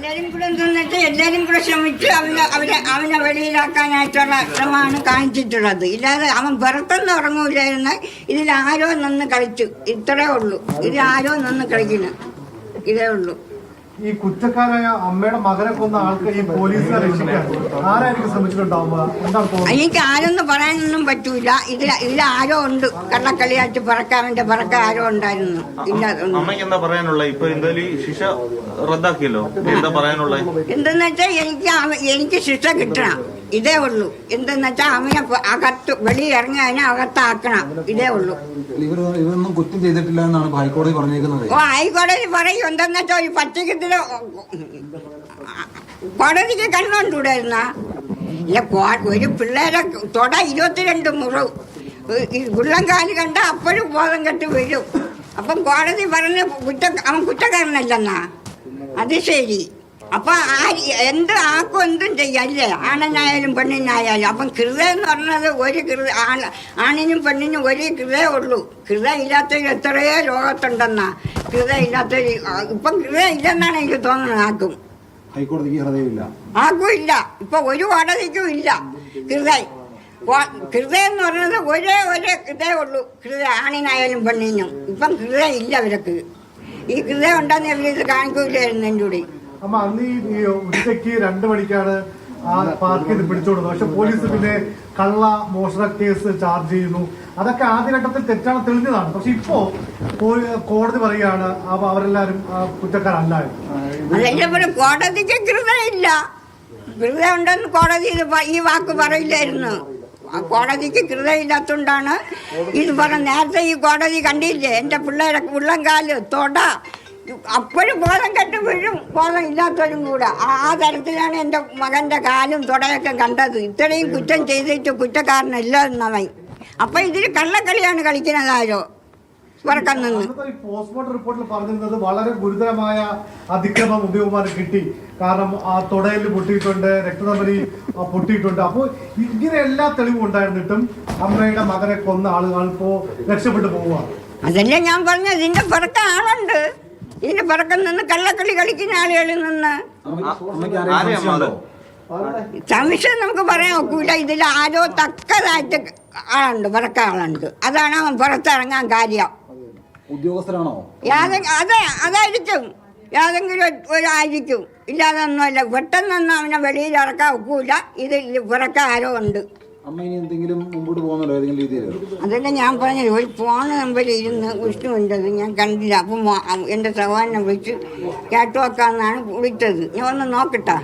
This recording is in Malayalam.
എല്ലാരും കൂടെ നിന്നിട്ട് എല്ലാരും കൂടെ ശ്രമിച്ച് അവനെ അവരെ അവനെ വെളിയിലാക്കാനായിട്ടുള്ള ശ്രമമാണ് കാണിച്ചിട്ടുള്ളത്. ഇല്ലാതെ അവൻ പുറത്തൊന്നും ഉറങ്ങൂലായിരുന്നാൽ ഇതിൽ ആരോ നിന്ന് കളിച്ചു. ഇത്രേ ഉള്ളൂ. ഇതിൽ ആരോ നിന്ന് കളിക്കുന്നു. ഇതേ ഉള്ളൂ. ഈ കുറ്റക്കാരായ അമ്മയുടെ മകനെ കൊന്ന ആൾക്ക് ഈ പോലീസിനെ രക്ഷിക്കാൻ ആരായിരിക്കും ശ്രമിച്ചിട്ടുണ്ടാവുക? എന്താണ് തോന്നുന്നത്? എനിക്ക് ആരൊന്നും പറയാനൊന്നും പറ്റൂല. ഇതിൽ ഇതിൽ ആരോ ഉണ്ട്. കള്ളക്കളിയായിട്ട് പറക്കാറിന്റെ പറക്ക ആരോ ഉണ്ടായിരുന്നു. ഇല്ല അമ്മയ്ക്ക് എന്താ പറയാനുള്ള? ഇപ്പൊ എന്തായാലും ഈ ശിക്ഷ റദ്ദാക്കിയല്ലോ. എന്താ പറയാനുള്ള? എന്തെന്ന് വെച്ചാൽ എനിക്ക് അവ- എനിക്ക് ശിക്ഷ കിട്ടണം. ഇതേ ഉള്ളൂ. എന്തെന്ന് വെച്ചാൽ അവനെ അകത്ത് വെളിയിൽ ഇറങ്ങി വെളിയിറങ്ങി അകത്താക്കണം. ഇതേ ഉള്ളൂ. ഇവരൊന്നും കുറ്റം ചെയ്തിട്ടില്ല എന്നാണ് ഹൈക്കോടതി പറഞ്ഞേക്കുന്നത് ഓ ഹൈക്കോടതി പറയും എന്തെന്ന് വെച്ചാൽ ഒരു പച്ചക്കത്തിൽ കോടതിക്ക് കണ്ടുകൊണ്ടുകൂടായിരുന്ന ഇല്ല കോ- ഒരു പിള്ളേരെ തൊട ഇരുപത്തിരണ്ട് മുറിവ് ഉള്ളംകാൽ കണ്ട അപ്പോഴും ബോധം കെട്ട് വരും അപ്പം കോടതി പറഞ്ഞ് കുറ്റ അവൻ കുറ്റക്കാരനല്ലെന്നാ. അത് ശരി. അപ്പൊ ആ എന്ത് ആക്കും എന്തും ചെയ്യല്ലേ ആണനായാലും പെണ്ണിനായാലും. അപ്പം കൃത എന്ന് പറഞ്ഞത് ഒരു കൃത ആണ് ആണിനും പെണ്ണിനും ഒരു കൃതേ ഉള്ളൂ. കൃത ഇല്ലാത്ത എത്രയോ ലോകത്തുണ്ടെന്നാ. കൃത ഇല്ലാത്ത ഇപ്പം കൃത ഇല്ലെന്നാണ് എനിക്ക് തോന്നുന്നത് ആക്കും ആക്കും ഇല്ല. ഇപ്പൊ ഒരു കോടതിക്കും ഇല്ല. കൃത കൃത എന്ന് പറഞ്ഞത് ഒരേ ഒരേ കൃതേ ഉള്ളൂ. കൃത ആണിനായാലും പെണ്ണിനും. ഇപ്പം കൃത ഇല്ല അവർക്ക്. ഈ കൃത ഉണ്ടെന്ന് ഇവരിത് കാണിക്കൂലായിരുന്നു എന്റെ കൂടി. അമ്മ അന്ന് ഈ ഉച്ചയ്ക്ക് രണ്ടു മണിക്കാണ് ആ പാർക്കിൽ പിടിച്ചോടുന്നത് പക്ഷെ പോലീസ് പിന്നെ കള്ള മോഷണ കേസ് ചാർജ് ചെയ്യുന്നു. അതൊക്കെ ആദ്യഘട്ടത്തിൽ തെറ്റാണ് തെളിഞ്ഞതാണ്. പക്ഷെ ഇപ്പോ കോടതി പറയാണ് അവ- അവരെല്ലാരും കുറ്റക്കാരല്ലായിരുന്നു കോടതിക്ക് കൃതയില്ല കൃത ഉണ്ടെന്ന് കോടതി ഈ വാക്ക് പറയില്ലായിരുന്നു. കോടതിക്ക് കൃതയില്ലാത്തോണ്ടാണ് ഇത് പറഞ്ഞ നേരത്തെ ഈ കോടതി കണ്ടില്ലേ? എന്റെ പിള്ളേരെ ഉള്ളംകാൽ തൊട. അപ്പോഴും ബോധം കെട്ട് ബോധം ഇല്ലാത്തവരും കൂടെ. ആ തരത്തിലാണ് എന്റെ മകന്റെ കാലും തുടയൊക്കെ കണ്ടത്. ഇത്രയും കുറ്റം ചെയ്തിട്ട് കുറ്റക്കാരനല്ല എന്നവൻ അപ്പം ഇതിൽ കള്ളക്കളിയാണ് കളിക്കുന്നത് ആരോ? ഇവർക്കം നിന്ന് പോസ്റ്റ്മോർട്ടം റിപ്പോർട്ടിൽ പറഞ്ഞിരുന്നത് വളരെ ഗുരുതരമായ അതിക്രമം ഉപയോഗമാനം കിട്ടി. കാരണം ആ തുടയിൽ പൊട്ടിയിട്ടുണ്ട് രക്തധമനി പൊട്ടിയിട്ടുണ്ട്. അപ്പോൾ ഇങ്ങനെ എല്ലാ തെളിവും ഉണ്ടായിരുന്നിട്ടും അമ്മയുടെ മകനെ കൊന്ന ആളുകൾ ഇപ്പോൾ രക്ഷപ്പെട്ടു പോവുകയാണ്. അതല്ലേ ഞാൻ പറഞ്ഞത്. ഇതിന്റെ പുറത്ത് ആളുണ്ട്. ഇതിന്റെ പിറക്കം നിന്ന് കള്ളക്കളി കളിക്കുന്ന ആളുകളിൽ നിന്ന്. സംശയം നമുക്ക് പറയാൻ ഒക്കൂല. ഇതിൽ ആരോ തക്കതായിട്ട് ആളുണ്ട് പിറക്ക ആളുണ്ട്. അതാണ് അവൻ പുറത്തിറങ്ങാൻ കാര്യം. ഉദ്യോഗസ്ഥരാണോ? യാതെ അതെ അതായിരിക്കും. യാതെങ്കിലും ഒരായിരിക്കും. ഇല്ലാതൊന്നുമല്ല പെട്ടെന്നൊന്നും അവനെ വെളിയിൽ ഇറക്കാൻ ഒക്കൂല. ഇത് പുറക്ക ആരോ ഉണ്ട്. അമ്മ ഇനി എന്തെങ്കിലും മുമ്പോട്ട് പോകുന്നുണ്ടോ? ഏതെങ്കിലും രീതിയിൽ അതല്ല ഞാൻ പറഞ്ഞത് ഒരു ഫോൺ നമ്പർ ഇരുന്ന് വിഷ്ണുവിന്റെത് ഞാൻ കണ്ടില്ല. അപ്പം എന്റെ സഹോദരനെ വിളിച്ച് കേട്ടു വെക്കാന്നാണ് വിളിച്ചത്. ഞാൻ ഒന്ന് നോക്കട്ടെ.